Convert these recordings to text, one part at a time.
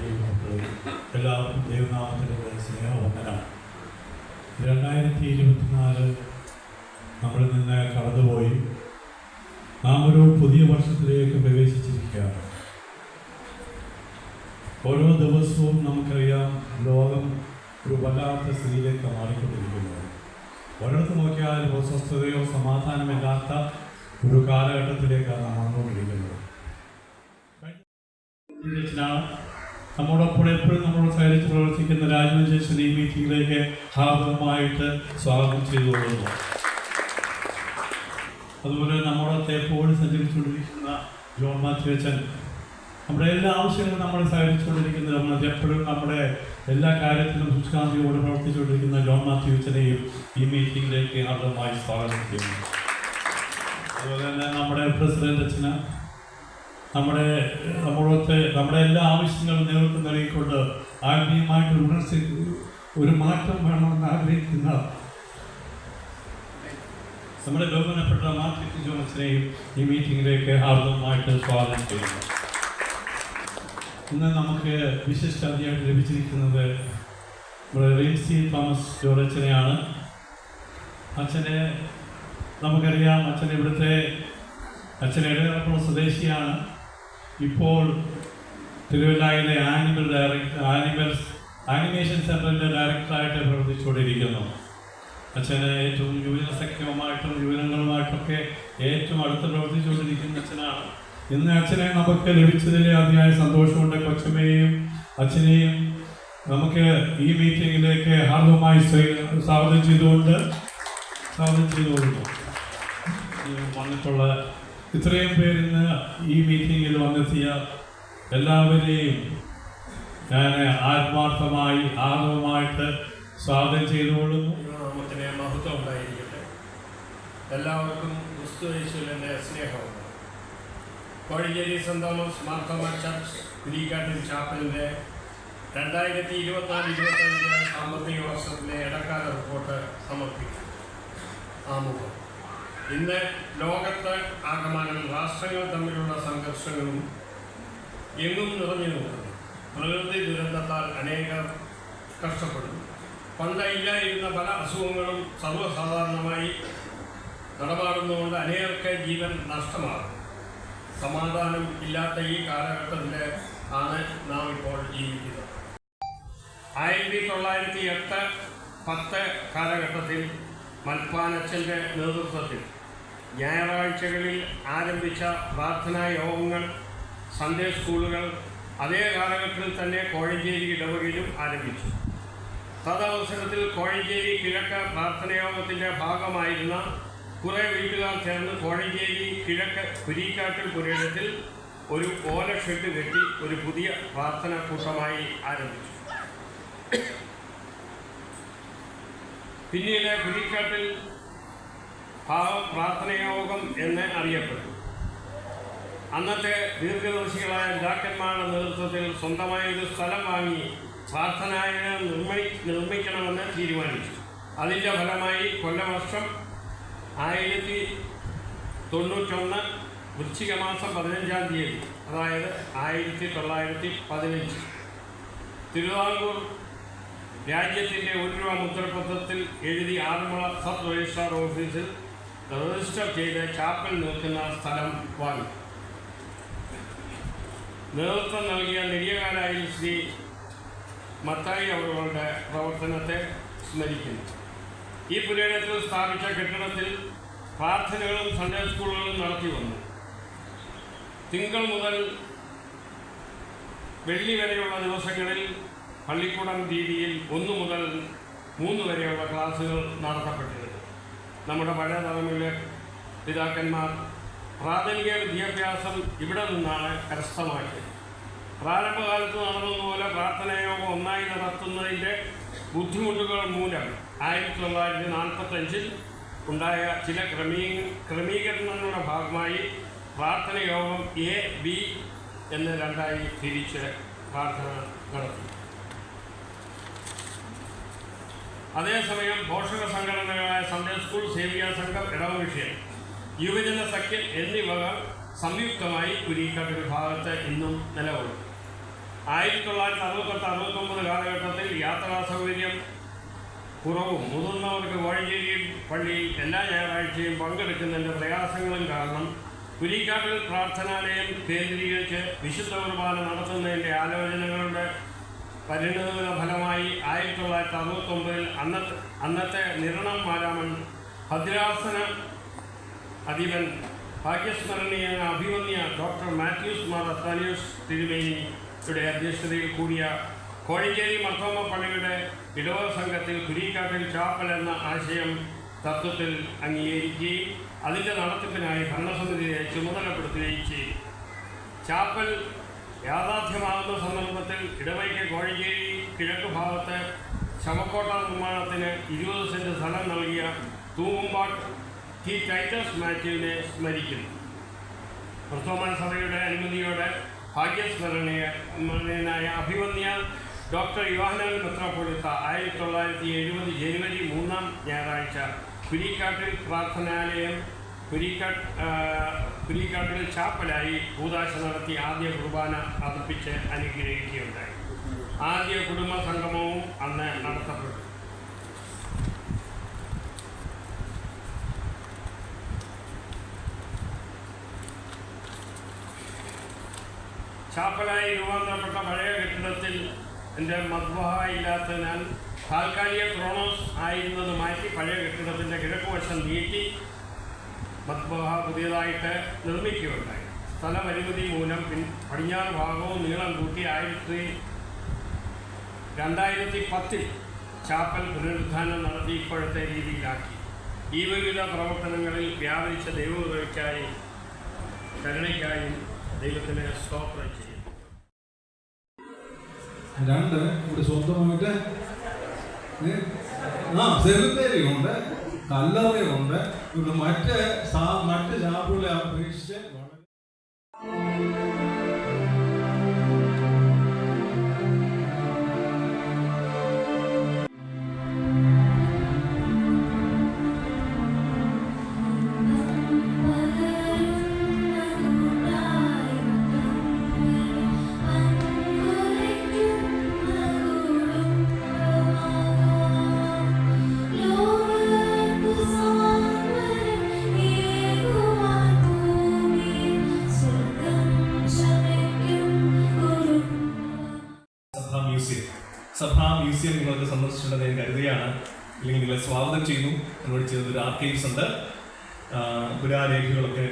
ദൈവമക്കളും എല്ലാവർക്കും ദൈവനാമത്തിന്റെ സ്നേഹവന്ദനം രണ്ടായിരത്തി ഇരുപത്തിനാല് നമ്മളിൽ നിന്ന് കടന്നുപോയി നാം ഒരു പുതിയ വർഷത്തിലേക്ക് പ്രവേശിച്ചിരിക്കുകയാണ്. ഓരോ ദിവസവും നമുക്കറിയാം ലോകം ഒരു വല്ലാത്ത സ്ഥിതിയിലേക്ക് മാറിക്കൊണ്ടിരിക്കുന്നത് ഒരിടത്ത് നോക്കിയാൽ അസ്വസ്ഥതയോ സമാധാനമില്ലാത്ത ഒരു കാലഘട്ടത്തിലേക്കാണ് നാം വന്നുകൊണ്ടിരിക്കുന്നത്. രചനാണ് നമ്മോടൊപ്പം എപ്പോഴും നമ്മളോട് സഹകരിച്ച് പ്രവർത്തിക്കുന്ന രാജീവ് ഈ മീറ്റിംഗിലേക്ക് ഹാർദമായിട്ട് സ്വാഗതം ചെയ്തുകൊള്ളുന്നു. അതുപോലെ നമ്മുടെ എപ്പോഴും സഞ്ചരിച്ചുകൊണ്ടിരിക്കുന്ന ജോൺ മാത്യു അച്ഛൻ നമ്മുടെ എല്ലാ ആവശ്യങ്ങളും നമ്മൾ സഹകരിച്ചുകൊണ്ടിരിക്കുന്ന നമ്മൾ എപ്പോഴും നമ്മുടെ എല്ലാ കാര്യത്തിലും സുഷ്കാന്തിയോട് പ്രവർത്തിച്ചുകൊണ്ടിരിക്കുന്ന ജോൺ മാത്യു അച്ഛനെയും ഈ മീറ്റിംഗിലേക്ക് ഹാർദമായി സ്വാഗതം ചെയ്യുന്നു. അതുപോലെ തന്നെ നമ്മുടെ പ്രസിഡന്റ് അച്ഛന് നമ്മുടെ നമ്മളൊക്കെ നമ്മുടെ എല്ലാ ആവശ്യങ്ങളും നേതൃത്വം നൽകിക്കൊണ്ട് ആത്മീയമായിട്ട് ഉണർത്തി ഒരു മാറ്റം വേണമെന്ന് ആഗ്രഹിക്കുന്ന നമ്മുടെ ബഹുമാനപ്പെട്ട മാർക്കറ്റ് ജോൺസിനെയും ഈ മീറ്റിംഗിലേക്ക് ഹാർദവമായിട്ട് സ്വാഗതം ചെയ്യുന്നു. ഇന്ന് നമുക്ക് വിശിഷ്ട അതിയായിട്ട് ലഭിച്ചിരിക്കുന്നത് നമ്മുടെ റിൻസി തോമസ് ജോറച്ചനെയാണ് അച്ഛനെ നമുക്കറിയാം അച്ഛൻ ഇവിടുത്തെ അച്ഛൻ ഇടയറപ്പുള്ള സ്വദേശിയാണ്. ഇപ്പോൾ തിരുവല്ലായിലെ ആനിമൽ ഡയറക്ടർ ആനിമൽസ് ആനിമേഷൻ സെന്ററിന്റെ ഡയറക്ടറായിട്ട് പ്രവർത്തിച്ചുകൊണ്ടിരിക്കുന്നു. അച്ഛന് ഏറ്റവും യുവജന സഖ്യവുമായിട്ടും യുവജനങ്ങളുമായിട്ടൊക്കെ ഏറ്റവും അടുത്ത് പ്രവർത്തിച്ചുകൊണ്ടിരിക്കുന്ന അച്ഛനാണ്. ഇന്ന് അച്ഛനെ നമുക്ക് ലഭിച്ചതിൽ അതിയായ സന്തോഷമുണ്ട്. കൊച്ചമ്മയെയും അച്ഛനെയും നമുക്ക് ഈ മീറ്റിങ്ങിലേക്ക് ഹാർദവമായി സ്വാഗതം ചെയ്തുകൊണ്ട് സ്വാഗതം ഈ വന്നിട്ടുള്ള ഇത്രയും പേരിന്ന് ഈ മീറ്റിങ്ങിൽ വന്നെത്തിയ എല്ലാവരെയും ഞാൻ ആത്മാർത്ഥമായി ആർവമായിട്ട് സ്വാഗതം ചെയ്തുകൊള്ളുന്നു. മഹത്വം ഉണ്ടായിരിക്കട്ടെ എല്ലാവർക്കും ക്രിസ്തു യേശുവിന്റെ സ്നേഹമുണ്ട് Kozhencherry saint Thomas Marthoma church കുരിക്കാട്ടിൽ ചാപ്പലിന്റെ രണ്ടായിരത്തി ഇരുപത്തിനാല് ഇരുപത്തഞ്ച് സാമ്പത്തിക വർഷത്തിലെ ഇടക്കാല റിപ്പോർട്ട് സമർപ്പിക്കും ആമുഖം. ഇന്ന് ലോകത്ത് ആകമാനം രാഷ്ട്രങ്ങൾ തമ്മിലുള്ള സംഘർഷങ്ങളും എങ്ങും നിറഞ്ഞു നിൽക്കുന്നു. പ്രകൃതി ദുരന്തത്താൽ അനേകർ കഷ്ടപ്പെടുന്നു. പണ്ട് ഇല്ലായിരുന്ന പല അസുഖങ്ങളും സർവസാധാരണമായി നടമാടുന്നതുകൊണ്ട് അനേകർക്ക് ജീവൻ നഷ്ടമാകും സമാധാനം ഇല്ലാത്ത ഈ കാലഘട്ടത്തിൽ ആണ് നാം ഇപ്പോൾ ജീവിക്കുന്നത്. ആയിരത്തി തൊള്ളായിരത്തി എട്ട് പത്ത് കാലഘട്ടത്തിൽ മൽപ്പാനച്ചന്റെ നേതൃത്വത്തിൽ ഞായറാഴ്ചകളിൽ ആരംഭിച്ച പ്രാർത്ഥനാ യോഗങ്ങൾ സൺഡേ സ്കൂളുകൾ അതേ കാലഘട്ടത്തിൽ തന്നെ കോഴഞ്ചേരി ഇടവകയിലും ആരംഭിച്ചു. തദവസരത്തിൽ കോഴഞ്ചേരി കിഴക്ക് പ്രാർത്ഥനയോഗത്തിന്റെ ഭാഗമായിരുന്ന കുറേ വീട്ടുകാർ ചേർന്ന് കോഴഞ്ചേരി കിഴക്ക് കുരിക്കാട്ടിൽ പുരയിടത്തിൽ ഒരു ഓല ഷെഡ് കെട്ടി ഒരു പുതിയ പ്രാർത്ഥനാ കൂട്ടമായി ആരംഭിച്ചു. പിന്നീട് കുരിക്കാട്ടിൽ ഭാവ പ്രാർത്ഥനയോഗം എന്ന് അറിയപ്പെട്ടു അന്നത്തെ ദീർഘദർശികളായ രാജാക്കന്മാരുടെ നേതൃത്വത്തിൽ സ്വന്തമായ ഒരു സ്ഥലം വാങ്ങി പ്രാർത്ഥനാലയം നിർമ്മി നിർമ്മിക്കണമെന്ന് തീരുമാനിച്ചു. അതിന്റെ ഫലമായി കൊല്ലവർഷം ആയിരത്തി തൊണ്ണൂറ്റൊന്ന് വൃശ്ചിക മാസം പതിനഞ്ചാം തീയതി അതായത് ആയിരത്തി തൊള്ളായിരത്തി പതിനഞ്ച്. തിരുവിതാംകൂർ രാജ്യത്തിന്റെ ഒരു രൂപ മുദ്രപത്രത്തിൽ എഴുതി ആറന്മുള സബ് രജിസ്ട്രാർ ഓഫീസിൽ രജിസ്റ്റർ ചെയ്ത് ചാപ്പൽ നിൽക്കുന്ന സ്ഥലം വാങ്ങി നേതൃത്വം നൽകിയ നെടിയകാലായി ശ്രീ മത്തായി അവരുടെ പ്രവർത്തനത്തെ സ്മരിക്കുന്നു. ഈ പുരയിടത്തിൽ സ്ഥാപിച്ച കെട്ടിടത്തിൽ പ്രാർത്ഥനകളും സൺഡേ സ്കൂളുകളും നടത്തി വന്നു. തിങ്കൾ മുതൽ വെള്ളി വരെയുള്ള ദിവസങ്ങളിൽ പള്ളിക്കൂടം രീതിയിൽ ഒന്നു മുതൽ മൂന്ന് വരെയുള്ള ക്ലാസുകൾ നടത്തപ്പെട്ടിരുന്നു. നമ്മുടെ പഴയ തലമുറയിലെ പിതാക്കന്മാർ പ്രാഥമിക വിദ്യാഭ്യാസം ഇവിടെ നിന്നാണ് കരസ്ഥമാക്കിയത്. പ്രാരംഭകാലത്ത് നടന്നതുപോലെ പ്രാർത്ഥനയോഗം ഒന്നായി നടത്തുന്നതിന്റെ ബുദ്ധിമുട്ടുകൾ മൂലം ആയിരത്തി തൊള്ളായിരത്തി നാൽപ്പത്തഞ്ചിൽ ഉണ്ടായ ചില ക്രമീ ക്രമീകരണങ്ങളുടെ ഭാഗമായി പ്രാർത്ഥനയോഗം എ ബി എന്ന് രണ്ടായി തിരിച്ച് പ്രാർത്ഥന നടത്തി. അതേസമയം പോഷക സംഘടനകളായ സൺഡേ സ്കൂൾ സേവിക സംഘം ഇടവ വിഷയം. യുവജന സഖ്യം എന്നിവ സംയുക്തമായി കുരിക്കാട്ട് വിഭാഗത്ത് ഇന്നും നിലകൊള്ളും. ആയിരത്തി തൊള്ളായിരത്തി അറുപത്തെട്ട് അറുപത്തൊമ്പത് കാലഘട്ടത്തിൽ യാത്രാ സൗകര്യം കുറവും. മുതിർന്നവർക്ക് കോഴഞ്ചേരി പള്ളിയിൽ എല്ലാ ഞായറാഴ്ചയും പങ്കെടുക്കുന്നതിന്റെ പ്രയാസങ്ങളും കാരണം കുരിക്കാട്ടിൽ പ്രാർത്ഥനാലയം കേന്ദ്രീകരിച്ച് വിശുദ്ധ കുർബാന നടത്തുന്നതിന്റെ ആലോചനകളുടെ പരിണിത ഫലമായി ആയിരത്തി തൊള്ളായിരത്തി അറുപത്തൊമ്പതിൽ അന്നത്തെ അന്നത്തെ നിരണം മാരാമൻ ഭദ്രാസന അധിപൻ ഭാഗ്യസ്മരണീയ അഭിമന്യ ഡോക്ടർ മാത്യൂസ് മാർ അത്താനിയൂസ് തിരുമേനിയുടെ അധ്യക്ഷതയിൽ കൂടിയ കോഴിഞ്ചേരി മർത്തോമ പള്ളിയുടെ ഇടവ സംഘത്തിൽ കുരിക്കാട്ടിൽ ചാപ്പൽ എന്ന ആശയം തത്വത്തിൽ അംഗീകരിക്കുകയും അതിന്റെ നടത്തിപ്പിനായി ഭരണസമിതിയെ ചുമതലപ്പെടുത്തുകയും ചെയ്തു. ചാപ്പൽ യാഥാർത്ഥ്യമാകുന്ന സന്ദർഭത്തിൽ ഇടവയ്ക്ക് കോഴിഞ്ചേരി കിഴക്ക് ഭാഗത്ത് ശവക്കോട്ട നിർമ്മാണത്തിന് ഇരുപത് സെന്റ് സ്ഥലം നൽകിയ തൂമ്പുമ്പാട്ട് ടി ടൈറ്റസ് മാത്യുവിനെ സ്മരിക്കുന്നു. പ്രഥോമൻ സഭയുടെ അനുമതിയോടെ ഭാഗ്യസ്മരണീയനായ അഭിമന്യ ഡോക്ടർ യുവാനൽ മെത്രാപ്പൊളിത്ത ആയിരത്തി തൊള്ളായിരത്തി എഴുപത് ജനുവരി മൂന്നാം ഞായറാഴ്ച പുരിക്കാട്ടിൽ പ്രാർത്ഥനാലയം കുരിക്കാട്ട് കുരിക്കാട്ടിൽ ചാപ്പലായി ഭൂതാശ നടത്തി ആദ്യ കുർബാന അർപ്പിച്ച് അനുഗ്രഹിക്കുകയുണ്ടായി. ആദ്യ കുടുംബ സംഗമവും അന്ന് നടത്തപ്പെട്ടു. ചാപ്പലായി രൂപാന്തരപ്പെട്ട പഴയ കെട്ടിടത്തിൽ എന്റെ മദ്വഹ ഇല്ലാത്തതിനാൽ താൽക്കാലിക ക്രോണോസ് ആയിരുന്നത് മാറ്റി പഴയ കെട്ടിടത്തിന്റെ കിഴക്കുവശം നീട്ടി മദ്ബഹ പുതിയതായിട്ട് നിർമ്മിക്കുകയുണ്ടായി. സ്ഥലപരിമിതി മൂലം പിൻ പടിഞ്ഞാറ് ഭാഗവും നീളം കൂട്ടി ആയിരത്തി രണ്ടായിരത്തി പത്തിൽ ചാപ്പൽ പുനരുദ്ധാനം നടത്തി ഇപ്പോഴത്തെ രീതിയിലാക്കി. ഈ വിവിധ പ്രവർത്തനങ്ങളിൽ വ്യാപരിച്ച ദൈവവിധയ്ക്കായി കരുണയ്ക്കായും ദൈവത്തിന് സ്തോത്രം ചെയ്യും രണ്ട് ഇവിടെ സ്വന്തമായിട്ട് ആ സെമിത്തേരി കല്ലറയുണ്ട് ഇവിടെ മറ്റ് സാ- മറ്റ് ചാപ്പുകളെ അപേക്ഷിച്ച് മ്യൂസിയം നിങ്ങൾക്ക് സന്ദർശിച്ചിട്ടുണ്ടെന്ന് ഞാൻ കരുതുകയാണ്. അല്ലെങ്കിൽ നിങ്ങളെ സ്വാഗതം ചെയ്യുന്നു. എന്നോട് ചേർന്ന് ഒരു ആർക്കൈവ്സ് ഉണ്ട് പുരാരേഖകളൊക്കെ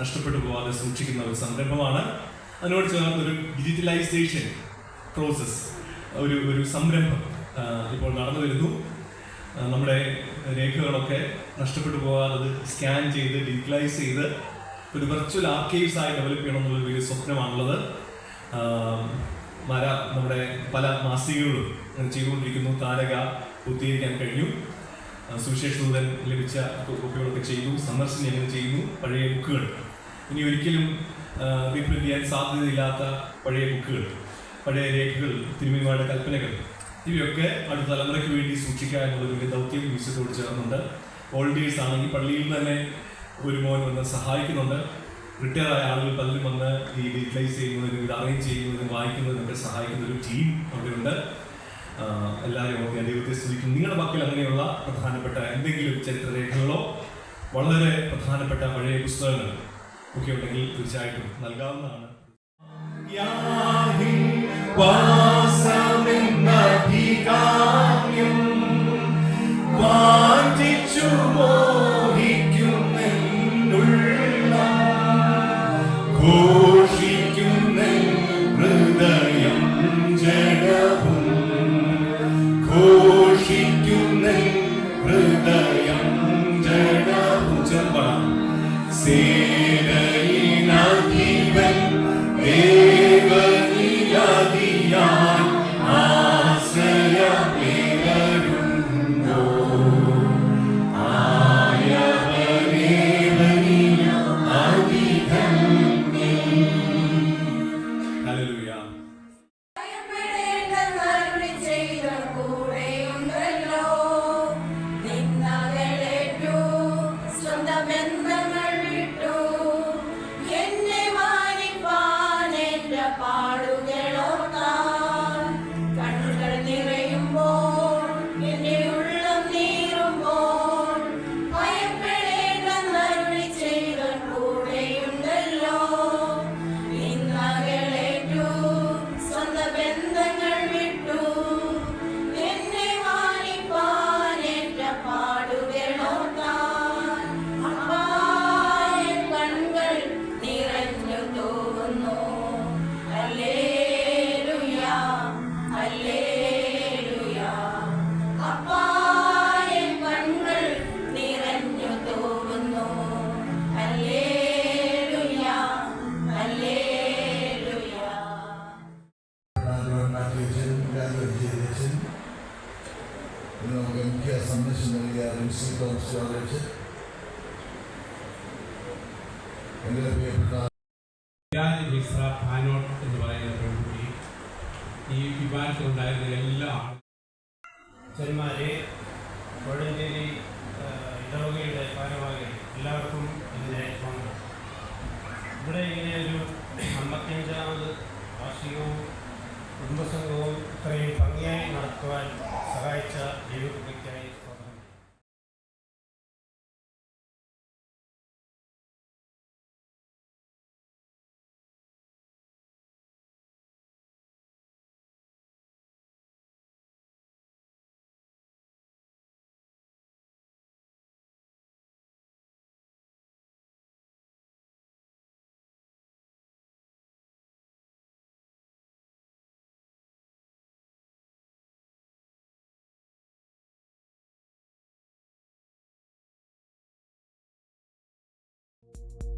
നഷ്ടപ്പെട്ടു പോവാതെ സൂക്ഷിക്കുന്ന ഒരു സംരംഭമാണ്. അതിനോട് ചേർന്ന് ഒരു ഡിജിറ്റലൈസേഷൻ പ്രോസസ്സ് ഒരു ഒരു സംരംഭം ഇപ്പോൾ നടന്നു വരുന്നു. നമ്മുടെ രേഖകളൊക്കെ നഷ്ടപ്പെട്ടു പോകാതെ സ്കാൻ ചെയ്ത് ഡിജിറ്റലൈസ് ചെയ്ത് ഒരു വെർച്വൽ ആർക്കൈവ്സ് ആയി ഡെവലപ്പ് ചെയ്യണം എന്നുള്ള വലിയ സ്വപ്നമാണുള്ളത്. മര നമ്മുടെ പല മാസികകളും ചെയ്തുകൊണ്ടിരിക്കുന്നു. താരക പൂർത്തീകരിക്കാൻ കഴിഞ്ഞു. സുവിശേഷ ദൂതൻ ലഭിച്ച കോപ്പികളൊക്കെ ചെയ്തു. സന്ദർശനം ഞങ്ങൾ ചെയ്യുന്നു. പഴയ ബുക്കുകൾ. ഇനി ഒരിക്കലും റീപ്രിന്റ് ചെയ്യാൻ സാധ്യതയില്ലാത്ത പഴയ ബുക്കുകൾ പഴയ രേഖകൾ തിരുമേനിമാരുടെ കൽപ്പനകൾ ഇവയൊക്കെ അടുത്ത തലമുറയ്ക്ക് വേണ്ടി സൂക്ഷിക്കുക എന്നുള്ള ദൗത്യം മ്യൂസിയത്തോട് ചേർന്നുണ്ട്. വോളണ്ടിയേഴ്സ് ആണെങ്കിൽ പള്ളിയിൽ തന്നെ ഒരു മോൻ വന്ന് സഹായിക്കുന്നുണ്ട്. റിട്ടയർ ആളുകൾ പലരും വന്ന് ഈ ഡിജിറ്റലൈസ് ചെയ്യുന്നതിനും ഇത് അറേഞ്ച് ചെയ്യുന്നതിനും വായിക്കുന്നതിനൊക്കെ സഹായിക്കുന്ന ഒരു ടീം അവിടെയുണ്ട് എല്ലാവരും ഓക്കെ ദൈവത്തെ സ്തുതിക്കും നിങ്ങളുടെ പക്കൽ അങ്ങനെയുള്ള പ്രധാനപ്പെട്ട എന്തെങ്കിലും ചരിത്രരേഖകളോ വളരെ പ്രധാനപ്പെട്ട പഴയ പുസ്തകങ്ങൾ ഒക്കെ ഉണ്ടെങ്കിൽ തീർച്ചയായിട്ടും നൽകാവുന്നതാണ്. വാഞ്ചിച്ചു ഘോഷിക്കുന്ന உச்சம் பண்ணலாம் சேனையே പാനോട്ട് എന്ന് പറയുന്ന പെൺകുട്ടി ഈ വിമാനത്തിലുണ്ടായിരുന്ന എല്ലാ ആളും ചെന്മാരെ കോഴഞ്ചേരി ഇടവകയുടെ ഭാരവാഹികൾ എല്ലാവർക്കും ഇതിനെ സ്വാഗതം. ഇവിടെ ഇങ്ങനെ ഒരു അമ്പത്തിയഞ്ചാമത് വാർഷികവും കുടുംബസംഘവും ഇത്രയും ഭംഗിയായി നടത്തുവാൻ സഹായിച്ച ദൈവകൃപയ്ക്കായി